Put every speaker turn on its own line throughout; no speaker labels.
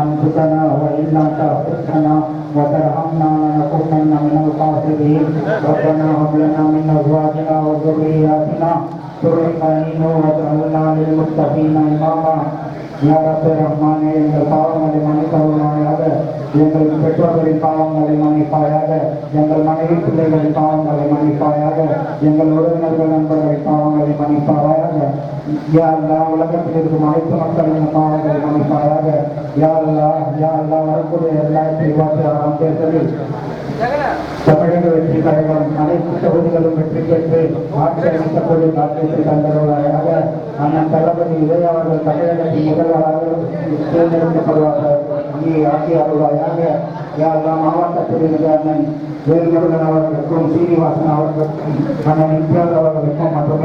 أنفسنا وإن لم تغفر لنا وترحمنا لنكونن من الخاسرين ربنا هب لنا من أزواجنا وذرياتنا قرة أعين واجعلنا للمتقين إماما யா ரஹ்மானே எங்கள் பாவங்களை மன்னித்தருளாயாக எங்கள் பெற்றோர்களின் பாவங்களை மன்னிப்பாயாக எங்கள் மனைவி பிள்ளைகளின் பாவங்களை மன்னிப்பாயாக எங்கள் உறவினர்கள் நண்பர்களின் பாவங்களை மன்னிப்பாயாக யா உலகத்தில் இருக்கும் அனைத்து மக்களின் பாவங்களை மன்னிப்பாயாக யா யாரெல்லாம் வரக்கூடிய இரண்டாயிரத்தி இருபத்தி ஆறாம் தேர்தலில் தமிழக வெற்றி கழகம் அனைத்து தொகுதிகளும் வெற்றி பெற்று ஆட்சி அமைக்கக்கூடிய காத்தியத்தை தந்தருவாயாக அண்ணன் தளபதி உதய அவர்கள் தமிழகத்தின் முதல்வராக தேர்ந்தெடுக்கப்படுவார்கள். நீ ஆட்சி அருள்வாயாக யாரெல்லாம் மாவட்டத்தில் இருந்த அண்ணன் வேல்முருகன் அவர்களுக்கும் சீனிவாசன் அவர்களுக்கும் அண்ணன் இம்தியாஸ் அவர்களுக்கும் மற்றும்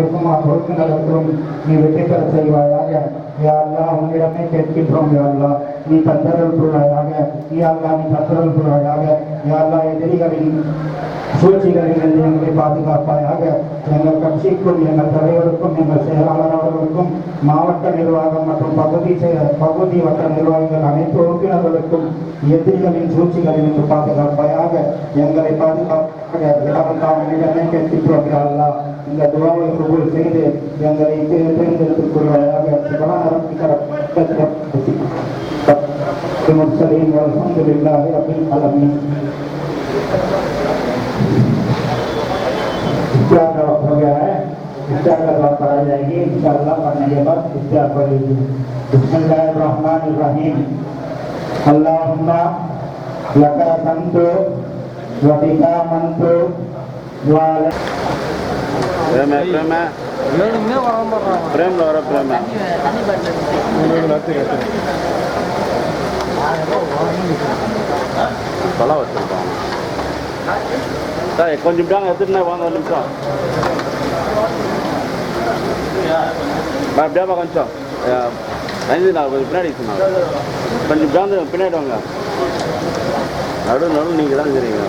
பொறுப்பினர்களுக்கும் நீ வெற்றி பெற செய்வாயாக. யாரெல்லாம் உன்னிடமே கேட்கின்றோம் யாரெல்லாம் நீ தந்தருள் புள்ளாயாக யாரெல்லாம் நீ தந்தருள் புள்ளாயாக யாரெல்லாம் எதிரிகளின் சூழ்ச்சிகளிலிருந்து எங்களை பாதுகாப்பாயாக. எங்கள் கட்சிக்கும் எங்கள் தலைவருக்கும் எங்கள் செயலாளர் அவர்களுக்கும் மாவட்ட நிர்வாகம் மற்றும் பகுதி பகுதி வட்ட நிர்வாகிகள் அனைத்து உறுப்பினர்களுக்கும் எதிரிகளின் சூழ்ச்சிகளிலிருந்து பாதுகாப்பாயாக எங்களை பாதுகாப்பாக இந்த துவாவை செய்து எங்களை தேர்ந்தெடுத்துக் கொள்வார் المرسلين والحمد لله رب العالمين क्या ड्रॉप हो गया है इसका करवा पढ़ा जाएगी इंशाला पढ़ने के बाद इसका पढ़ेगी बसमीम अल्लाहुम्मा लका संतो वबिका मंतो वाले प्रेम
है प्रेम
है प्रेम लौरा
प्रेम है தலை பழம் வச்சுருக்கோம் சார் கொஞ்சம் இப்படியாங்க எடுத்துட்டு வாங்க ஒரு நிமிஷம். அப்படியே கொஞ்சம். நைந்து நாள் கொஞ்சம் பின்னாடி சொன்னாங்க. கொஞ்சம் இப்படியா பின்னாடி வாங்க. நடு நடு நீங்கள் தான் தெரியுங்க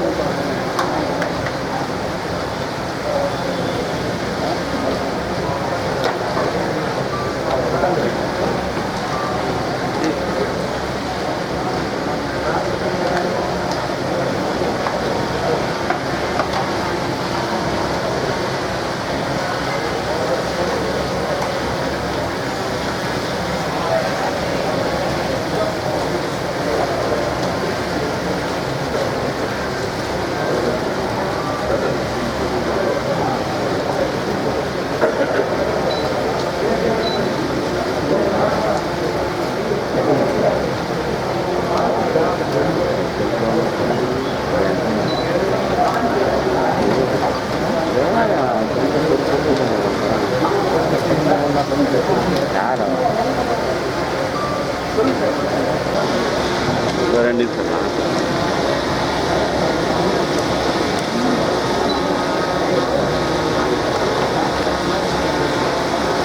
ஒரு ரெண்டு நிமிஷம்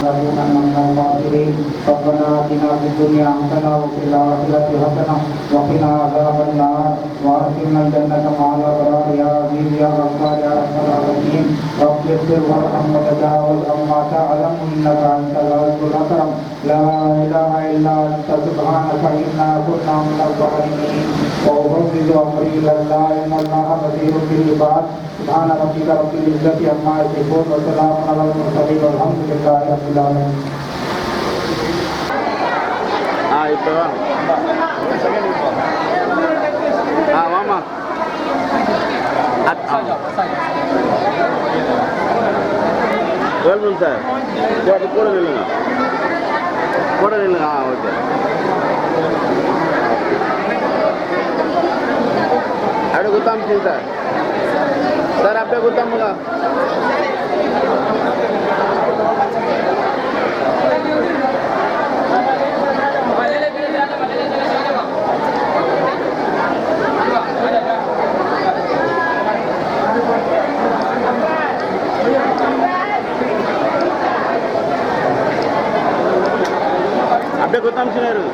الذين أنعمت الخاسرين ربنا آتنا في الدنيا حسنة وفي الآخرة حسنة وقنا عذاب النار وأدخلنا الجنة مع الأبرار يا عزيز يا غفار يا رب العالمين رب اغفر وارحم وتجاوز عما تعلم انك انت العز الاكرم لا اله الا انت سبحانك انا كنا من الظالمين وافوض امري الى الله ان الله بصير بالعباد سبحان ربك رب العزه عما يصفون وسلام على المرسلين والحمد لله رب العالمين
Ah, itu bang. Ah, mama. At, ah. வேல்முன் sir சரி, அது கூட நில்லுங்க கூட நில்லுங்க ஆ ஓகே அப்படியே குத்தாமிச்சிங்க சார் சார் அப்படியே குத்தாமுங்க గౌతమ్ సినారు